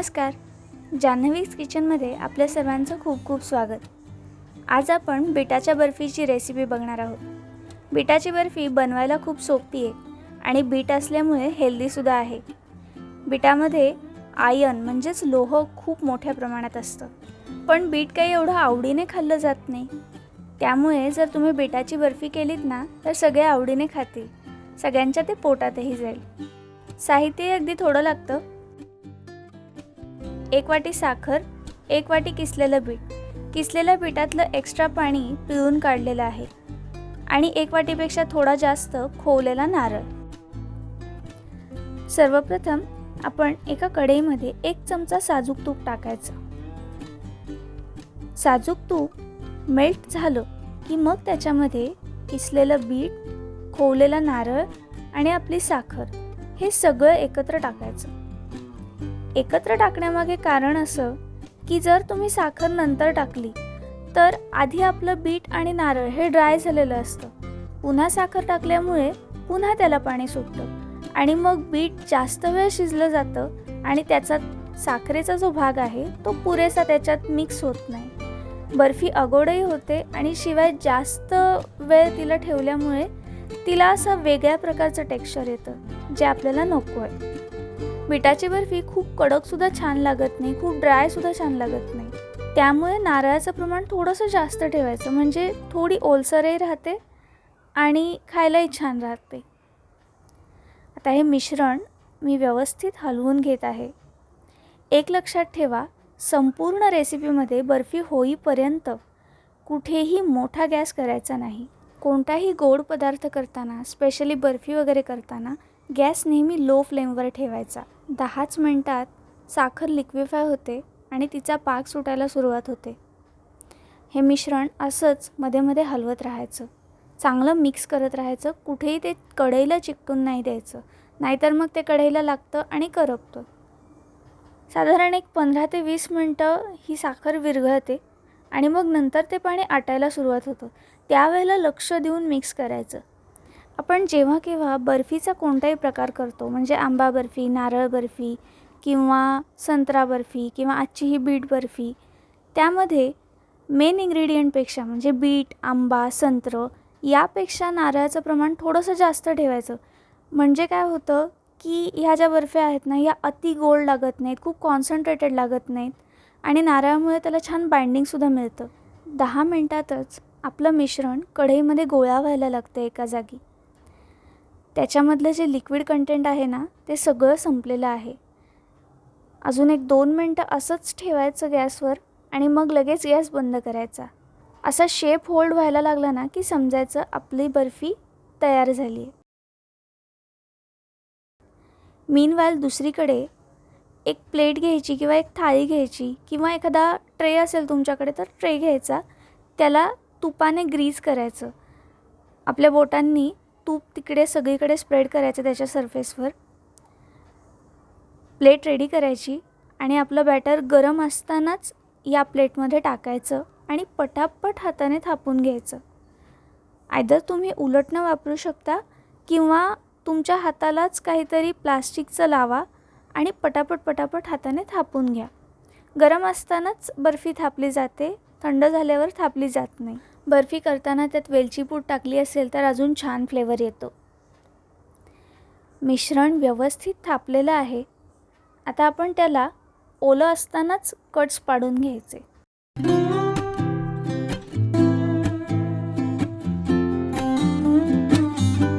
नमस्कार. जान्हवीज किचनमध्ये आपल्या सर्वांचं खूप खूप स्वागत. आज आपण बिटाच्या बर्फीची रेसिपी बघणार आहोत. बिटाची बर्फी बनवायला खूप सोपी आहे आणि बीट असल्यामुळे हेल्दीसुद्धा आहे. बिटामध्ये आयन म्हणजेच लोह खूप मोठ्या प्रमाणात असतं. पण बीट काही एवढं आवडीने खाल्लं जात नाही. त्यामुळे जर तुम्ही बिटाची बर्फी केलीत ना तर सगळे आवडीने खातील. सगळ्यांच्या ते पोटातही जाईल. साहित्य अगदी थोडं लागतं एक वाटी साखर एक वाटी किसलेलं बीट. किसलेल्या पिठातलं एक्स्ट्रा पाणी पिळून काढलेलं आहे. आणि एक वाटीपेक्षा थोडा जास्त खोवलेला नारळ. सर्वप्रथम आपण एका कढईमध्ये एक चमचा साजूक तूप टाकायचं. साजूक तूप मेल्ट झालं की मग त्याच्यामध्ये किसलेलं बीट खोवलेला नारळ आणि आपली साखर हे सगळं एकत्र टाकायचं. एकत्र टाकण्यामागे कारण असं की जर तुम्ही साखर नंतर टाकली तर आधी आपलं बीट आणि नारळ हे ड्राय झालेलं असतं. पुन्हा साखर टाकल्यामुळे पुन्हा त्याला पाणी सुटतं आणि मग बीट जास्त वेळ शिजलं जातं आणि त्याचा साखरेचा जो भाग आहे तो पुरेसा त्याच्यात मिक्स होत नाही. बर्फी अगोडही होते आणि शिवाय जास्त वेळ तिला ठेवल्यामुळे तिला असं वेगळ्या प्रकारचं टेक्स्चर येतं जे आपल्याला नको आहे. बिटाची बर्फी खूप कडकसुद्धा छान लागत नाही खूप ड्रायसुद्धा छान लागत नाही. त्यामुळे नारळाचं प्रमाण थोडंसं जास्त ठेवायचं म्हणजे थोडी ओलसरही राहते आणि खायलाही छान राहते. आता हे मिश्रण मी व्यवस्थित हलवून घेत आहे. एक लक्षात ठेवा संपूर्ण रेसिपीमध्ये बर्फी होईपर्यंत कुठेही मोठा गॅस करायचा नाही. कोणताही गोड पदार्थ करताना स्पेशली बर्फी वगैरे करताना गॅस नेहमी लो फ्लेमवर ठेवायचा. दहाच मिनटात साखर लिक्विफाय होते आणि तिचा पाक सुटायला सुरुवात होते. हे मिश्रण असंच मध्ये मध्ये हलवत राहायचं. चांगलं मिक्स करत राहायचं. कुठेही ते कढईला चिकटून नाही द्यायचं. नाहीतर मग ते कढईला लागतं आणि करपतं. साधारण एक पंधरा ते वीस मिनटं ही साखर विरघळते आणि मग नंतर ते पाणी आटायला सुरुवात होतं. त्यावेळेला लक्ष देऊन मिक्स करायचं. आपण जेव्हा केव्हा बर्फीचा कोणताही प्रकार करतो म्हणजे आंबा बर्फी नारळ बर्फी किंवा संत्रा बर्फी किंवा आजची ही बीट बर्फी त्यामध्ये मेन इंग्रेडियंटपेक्षा म्हणजे बीट आंबा संत्र यापेक्षा नारळाचं प्रमाण थोडंसं जास्त ठेवायचं. म्हणजे काय होतं की ह्या ज्या बर्फ्या आहेत ना या अति गोड लागत नाहीत खूप कॉन्सन्ट्रेटेड लागत नाहीत आणि नारळामुळे त्याला छान बाइंडिंगसुद्धा मिळतं. दहा मिनटातच आपलं मिश्रण कढईमध्ये गोळा व्हायला लागतं एका जागी. त्याच्यामधलं जे लिक्विड कंटेंट आहे ना ते सगळं संपलेलं आहे. अजून एक दोन मिनटं असंच ठेवायचं गॅसवर आणि मग लगेच गॅस बंद करायचा. असा शेप होल्ड व्हायला लागला ना की समजायचं आपली बर्फी तयार झाली आहे मीनवाल दुसरीकडे एक प्लेट घ्यायची किंवा एक थाळी घ्यायची किंवा एखादा ट्रे असेल तुमच्याकडे तर ट्रे घ्यायचा. त्याला तुपाने ग्रीज करायचं. आपल्या बोटांनी तूप तिकडे सगळीकडे स्प्रेड करायचं त्याच्या सरफेसवर प्लेट रेडी करायची आणि आपलं बॅटर गरम असतानाच या प्लेटमध्ये टाकायचं आणि पटापट हाताने थापून घ्यायचं. आयदर तुम्ही उलटणं वापरू शकता किंवा तुमच्या हातालाच काहीतरी प्लास्टिकचं लावा आणि पटापट पटापट हाताने थापून घ्या. गरम असतानाच बर्फी थापली जाते थंड झाल्यावर थापली जात नाही. बर्फी करताना त्यात वेलची पूड टाकली असेल तर अजून छान फ्लेवर येतो. मिश्रण व्यवस्थित थापलेलं आहे. आता आपण त्याला ओलं असतानाच कट्स पाडून घ्यायचे.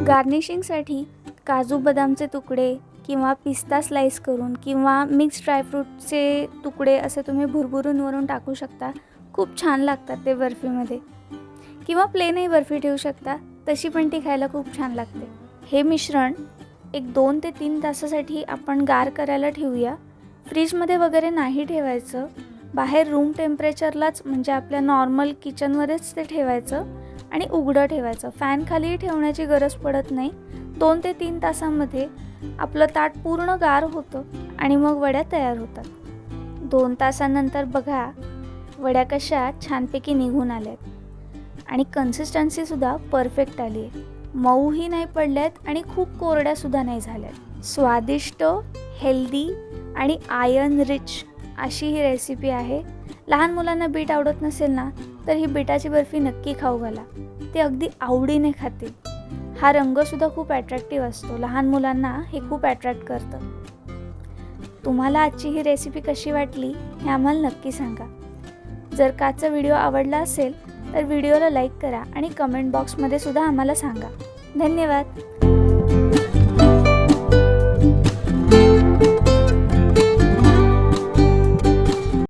गार्निशिंगसाठी काजू बदामचे तुकडे किंवा पिस्ता स्लाईस करून किंवा मिक्स ड्रायफ्रूटचे तुकडे असे तुम्ही भुरभुरून वरून टाकू शकता. खूप छान लागतात ते बर्फीमध्ये. किंवा प्लेनही बर्फी ठेवू शकता तशी पण ती खायला खूप छान लागते. हे मिश्रण एक दोन ते तीन तासासाठी आपण गार करायला ठेवूया. फ्रीजमध्ये वगैरे नाही ठेवायचं. बाहेर रूम टेम्परेचरलाच म्हणजे आपल्या नॉर्मल किचनमध्येच ते ठेवायचं आणि उघडं ठेवायचं. फॅन खाली ठेवण्याची गरज पडत नाही. दोन ते तीन तासामध्ये आपलं ताट पूर्ण गार होतं आणि मग वड्या तयार होतात. दोन तासानंतर बघा वड्या कशा छानपैकी निघून आल्यात. आणि कन्सिस्टन्सीसुद्धा परफेक्ट आली आहे मऊही नाही पडल्यात आणि खूप कोरड्यासुद्धा नाही झाल्यात. स्वादिष्ट हेल्दी आणि आयर्न रिच अशी ही रेसिपी आहे. लहान मुलांना बीट आवडत नसेल ना तर ही बीटाची बर्फी नक्की खाऊ घाला. ते अगदी आवडीने खातील हा रंगसुद्धा खूप ॲट्रॅक्टिव्ह असतो. लहान मुलांना हे खूप अट्रॅक्ट करतं. तुम्हाला आजची ही रेसिपी कशी वाटली हे आम्हाला नक्की सांगा. जर काचा व्हिडिओ आवडला असेल तर व्हिडिओला लाईक करा आणि कमेंट बॉक्समध्ये सुद्धा आम्हाला सांगा. धन्यवाद.